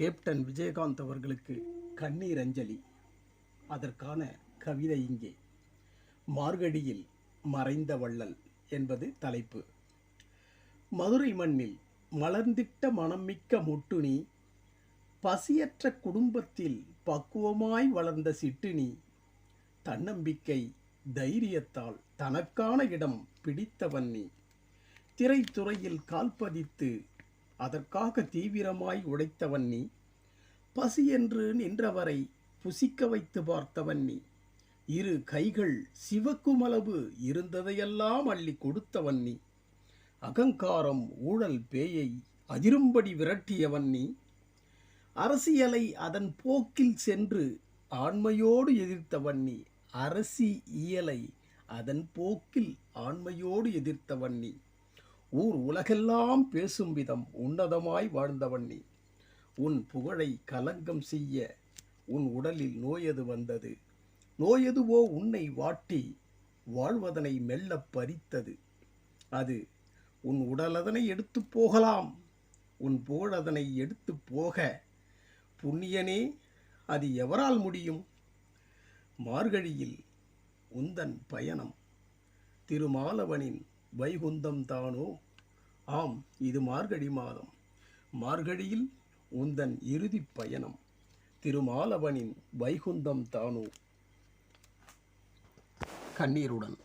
Captain Vijayakanth அவர்களுக்கு கண்ணீர் அஞ்சலி. அதற்கான கவிதை இங்கே. மார்கடியில் மறைந்த வள்ளல் என்பது தலைப்பு. மதுரை மண்ணில் மலர்ந்திட்ட மனம்மிக்க முட்டுணி பசியற்ற குடும்பத்தில் பக்குவமாய் வளர்ந்த சிட்டுணி தன்னம்பிக்கை தைரியத்தால் தனக்கான இடம் பிடித்தவன் நீ. திரைத்துறையில் கால்பதித்து அதற்காக தீவிரமாய் உழைத்தவன் நீ. பசி என்று நின்றவரை புசிக்க வைத்து பார்த்தவன் நீ. இரு கைகள் சிவக்குமளவு இருந்ததையெல்லாம் அள்ளி கொடுத்தவன் நீ. அகங்காரம் ஊழல் பேயை அதிரும்படி விரட்டியவன் நீ. அரசியலை அதன் போக்கில் சென்று ஆண்மையோடு எதிர்த்தவன் நீ. அரசி இயலை அதன் போக்கில் ஆண்மையோடு எதிர்த்தவன் நீ. ஊர் உலகெல்லாம் பேசும் விதம் உன்னதமாய் வாழ்ந்தவன் நீ. உன் புகழை கலங்கம் செய்ய உன் உடலில் நோயது வந்தது? நோயதுவோ உன்னை வாட்டி வாழ்வதனை மெல்லப் பறித்தது. அது உன் உடலதனை எடுத்து போகலாம். உன் புகழதனை எடுத்து போக புண்ணியனே அது எவரால் முடியும்? மார்கழியில் உந்தன் பயணம் திருமாலவனின் வைகுந்தம் தானோ? ஆம் இது மார்கழி மாதம். மார்கழியில் உந்தன் இறுதிப் பயணம். திருமாலவனின் வைகுந்தம் தானோ? கண்ணீருடன்.